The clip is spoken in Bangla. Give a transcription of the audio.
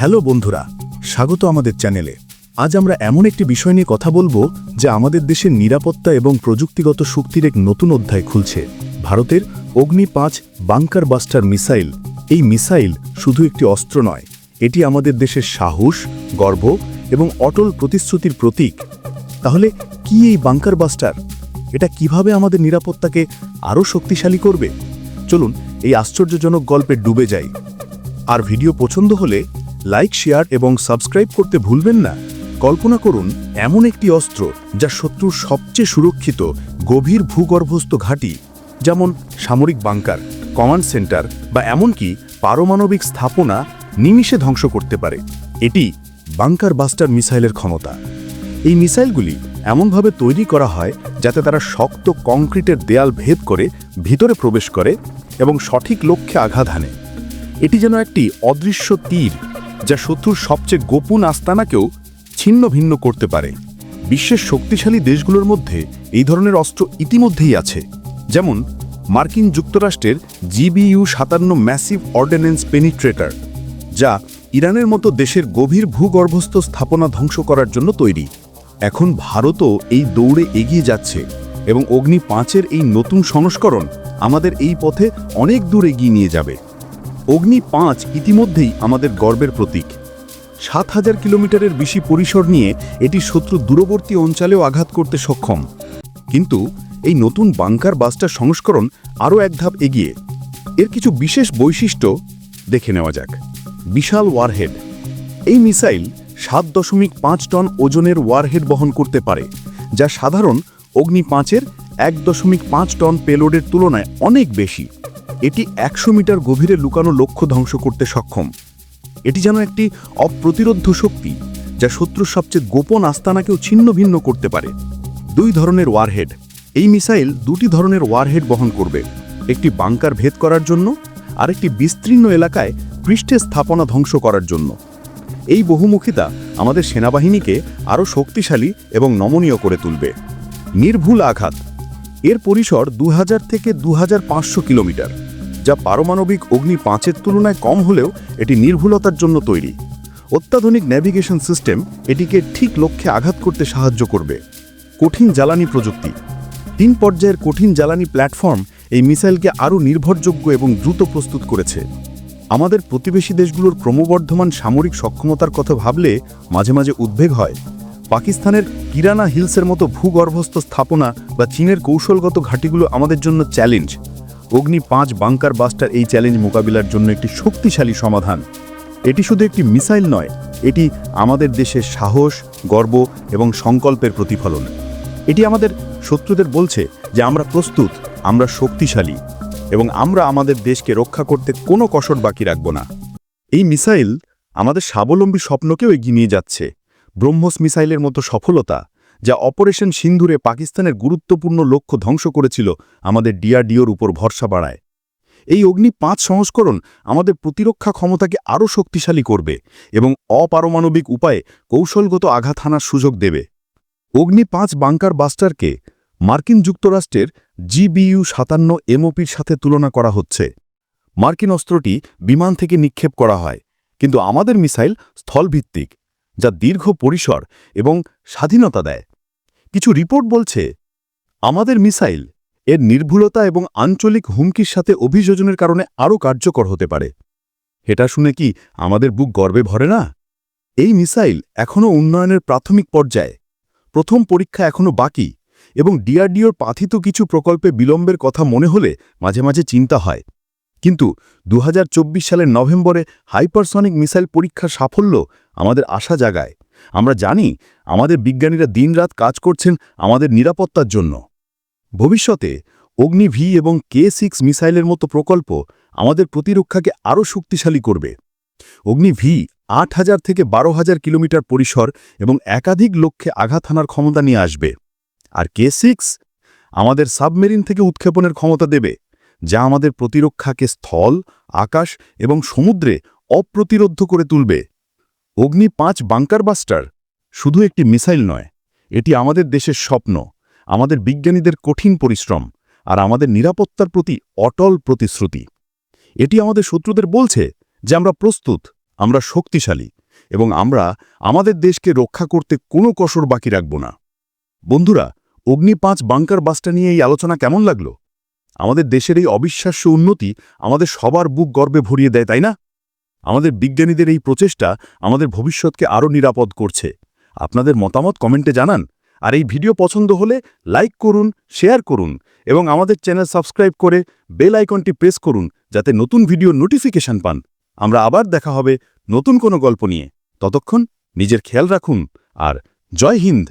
হ্যালো বন্ধুরা, স্বাগত আমাদের চ্যানেলে। আজ আমরা এমন একটি বিষয় নিয়ে কথা বলব যা আমাদের দেশের নিরাপত্তা এবং প্রযুক্তিগত শক্তির এক নতুন অধ্যায় খুলছে। ভারতের অগ্নি পাঁচ বাংকার বাস্টার মিসাইল। এই মিসাইল শুধু একটি অস্ত্র নয়, এটি আমাদের দেশের সাহস, গর্ব এবং অটল প্রতিশ্রুতির প্রতীক। তাহলে কি এই বাংকার বাস্টার? এটা কীভাবে আমাদের নিরাপত্তাকে আরও শক্তিশালী করবে? চলুন এই আশ্চর্যজনক গল্পে ডুবে যাই। আর ভিডিও পছন্দ হলে লাইক, শেয়ার এবং সাবস্ক্রাইব করতে ভুলবেন না। কল্পনা করুন, এমন একটি অস্ত্র যা শত্রুর সবচেয়ে সুরক্ষিত, গভীর ভূগর্ভস্থ ঘাঁটি, যেমন সামরিক বাংকার, কমান্ড সেন্টার বা এমনকি পারমাণবিক স্থাপনা নিমিষে ধ্বংস করতে পারে। এটি বাংকার বাস্টার মিসাইলের ক্ষমতা। এই মিসাইলগুলি এমনভাবে তৈরি করা হয় যাতে তারা শক্ত কংক্রিটের দেয়াল ভেদ করে ভিতরে প্রবেশ করে এবং সঠিক লক্ষ্যে আঘাত হানে। এটি যেন একটি অদৃশ্য তীর যা শত্রুর সবচেয়ে গোপন আস্তানাকেও ছিন্ন ভিন্ন করতে পারে। বিশ্বের শক্তিশালী দেশগুলোর মধ্যে এই ধরনের অস্ত্র ইতিমধ্যেই আছে, যেমন মার্কিন যুক্তরাষ্ট্রের জিবিইউ সাতান্ন ম্যাসিভ অর্ডিন্যান্স পেনিট্রেটার, যা ইরানের মতো দেশের গভীর ভূগর্ভস্থ স্থাপনা ধ্বংস করার জন্য তৈরি। এখন ভারতও এই দৌড়ে এগিয়ে যাচ্ছে এবং অগ্নি পাঁচের এই নতুন সংস্করণ আমাদের এই পথে অনেক দূর এগিয়ে নিয়ে যাবে। অগ্নি পাঁচ ইতিমধ্যেই আমাদের গর্বের প্রতীক। সাত হাজার কিলোমিটারের বেশি পরিসর নিয়ে এটি শত্রু দূরবর্তী অঞ্চলেও আঘাত করতে সক্ষম। কিন্তু এই নতুন বাংকার বাস্টার সংস্করণ আরও এক ধাপ এগিয়ে। এর কিছু বিশেষ বৈশিষ্ট্য দেখে নেওয়া যাক। বিশাল ওয়ারহেড এই মিসাইল সাত দশমিক পাঁচ টন ওজনের ওয়ারহেড বহন করতে পারে, যা সাধারণ অগ্নি পাঁচের এক দশমিক পাঁচ টন পেলোডের তুলনায় অনেক বেশি। এটি একশো মিটার গভীরে লুকানো লক্ষ্য ধ্বংস করতে সক্ষম। এটি যেন একটি অপ্রতিরোধ্য শক্তি, যা শত্রুর সবচেয়ে গোপন আস্তানাকেও ছিন্ন ভিন্ন করতে পারে। দুই ধরনের ওয়ারহেড। এই মিসাইল দুটি ধরনের ওয়ারহেড বহন করবে। একটি বাংকার ভেদ করার জন্য আর একটি বিস্তীর্ণ এলাকায় পৃষ্ঠে স্থাপনা ধ্বংস করার জন্য। এই বহুমুখিতা আমাদের সেনাবাহিনীকে আরও শক্তিশালী এবং নমনীয় করে তুলবে। নির্ভুল আঘাত। এর পরিসর দু হাজার থেকে দু হাজার পাঁচশো কিলোমিটার। যা পারমাণবিক অগ্নি পাঁচের তুলনায় কম হলেও এটি নির্ভুলতার জন্য তৈরি। অত্যাধুনিক ন্যাভিগেশন সিস্টেম এটিকে ঠিক লক্ষ্যে আঘাত করতে সাহায্য করবে। কঠিন জ্বালানি প্রযুক্তি। তিন পর্যায়ের কঠিন জ্বালানি প্ল্যাটফর্ম এই মিসাইলকে আরও নির্ভরযোগ্য এবং দ্রুত প্রস্তুত করেছে। আমাদের প্রতিবেশী দেশগুলোর ক্রমবর্ধমান সামরিক সক্ষমতার কথা ভাবলে মাঝে মাঝে উদ্বেগ হয়। পাকিস্তানের কিরানা হিলসের মতো ভূগর্ভস্থ স্থাপনা বা চীনের কৌশলগত ঘাঁটিগুলো আমাদের জন্য চ্যালেঞ্জ অগ্নি পাঁচ বাংকার বাস্টার এই চ্যালেঞ্জ মোকাবিলার জন্য একটি শক্তিশালী সমাধান। এটি শুধু একটি মিসাইল নয়, এটি আমাদের দেশের সাহস, গর্ব এবং সংকল্পের প্রতিফলন। এটি আমাদের শত্রুদের বলছে যে আমরা প্রস্তুত, আমরা শক্তিশালী এবং আমরা আমাদের দেশকে রক্ষা করতে কোনো কসর বাকি রাখব না। এই মিসাইল আমাদের স্বাবলম্বী স্বপ্নকেও এগিয়ে নিয়ে যাচ্ছে। ব্রহ্মস মিসাইলের মতো সফলতা যা অপারেশন সিন্ধুরে পাকিস্তানের গুরুত্বপূর্ণ লক্ষ্য ধ্বংস করেছিল আমাদের ডিআরডিওর উপর ভরসা বাড়ায়। এই অগ্নি পাঁচ সংস্করণ আমাদের প্রতিরক্ষা ক্ষমতাকে আরও শক্তিশালী করবে এবং অপারমাণবিক উপায়ে কৌশলগত আঘাত হানার সুযোগ দেবে। অগ্নি পাঁচ বাংকার বাস্টারকে মার্কিন যুক্তরাষ্ট্রের জিবিইউ সাতান্ন এমওপির সাথে তুলনা করা হচ্ছে। মার্কিন অস্ত্রটি বিমান থেকে নিক্ষেপ করা হয়, কিন্তু আমাদের মিসাইল স্থলভিত্তিক, যা দীর্ঘ পরিসর এবং স্বাধীনতা দেয়। কিছু রিপোর্ট বলছে, আমাদের মিসাইল এর নির্ভুলতা এবং আঞ্চলিক হুমকির সাথে অভিযোজনের কারণে আরও কার্যকর হতে পারে। এটা শুনে কি আমাদের বুক গর্বে ভরে না? এই মিসাইল এখনও উন্নয়নের প্রাথমিক পর্যায়ে। প্রথম পরীক্ষা এখনও বাকি এবং ডিআরডিওর পাথিত কিছু প্রকল্পে বিলম্বের কথা মনে হলে মাঝে মাঝে চিন্তা হয়। কিন্তু দু হাজার চব্বিশ সালের নভেম্বরে হাইপারসনিক মিসাইল পরীক্ষার সাফল্য আমাদের আশা জাগায়। আমরা জানি আমাদের বিজ্ঞানীরা দিনরাত কাজ করছেন আমাদের নিরাপত্তার জন্য। ভবিষ্যতে অগ্নি ভি এবং কে সিক্স মিসাইলের মতো প্রকল্প আমাদের প্রতিরক্ষাকে আরও শক্তিশালী করবে। অগ্নি ভি আট হাজার থেকে বারো হাজার কিলোমিটার পরিসর এবং একাধিক লক্ষ্যে আঘাত হানার ক্ষমতা নিয়ে আসবে। আর কে সিক্স আমাদের সাবমেরিন থেকে উৎক্ষেপণের ক্ষমতা দেবে, যা আমাদের প্রতিরক্ষাকে স্থল, আকাশ এবং সমুদ্রে অপ্রতিরোধ্য করে তুলবে। অগ্নি পাঁচ বাংকার বাস্টার। শুধু একটি মিসাইল নয়, এটি আমাদের দেশের স্বপ্ন, আমাদের বিজ্ঞানীদের কঠিন পরিশ্রম আর আমাদের নিরাপত্তার প্রতি অটল প্রতিশ্রুতি। এটি আমাদের শত্রুদের বলছে যে আমরা প্রস্তুত, আমরা শক্তিশালী এবং আমরা আমাদের দেশকে রক্ষা করতে কোনো কসর বাকি রাখব না। বন্ধুরা, অগ্নি পাঁচ বাংকার বাসটা নিয়ে এই আলোচনা কেমন লাগল? আমাদের দেশের এই অবিশ্বাস্য উন্নতি আমাদের সবার বুক গর্বে ভরিয়ে দেয়, তাই না? আমাদের বিজ্ঞানীদের এই প্রচেষ্টা আমাদের ভবিষ্যৎকে আরও নিরাপদ করছে। আপনাদের মতামত কমেন্টে জানান। আর এই ভিডিও পছন্দ হলে লাইক করুন, শেয়ার করুন এবং আমাদের চ্যানেল সাবস্ক্রাইব করে বেল আইকনটি প্রেস করুন যাতে নতুন ভিডিও নোটিফিকেশন পান। আমরা আবার দেখা হবে নতুন কোনো গল্প নিয়ে। ততক্ষণ নিজের খেয়াল রাখুন। আর জয় হিন্দ!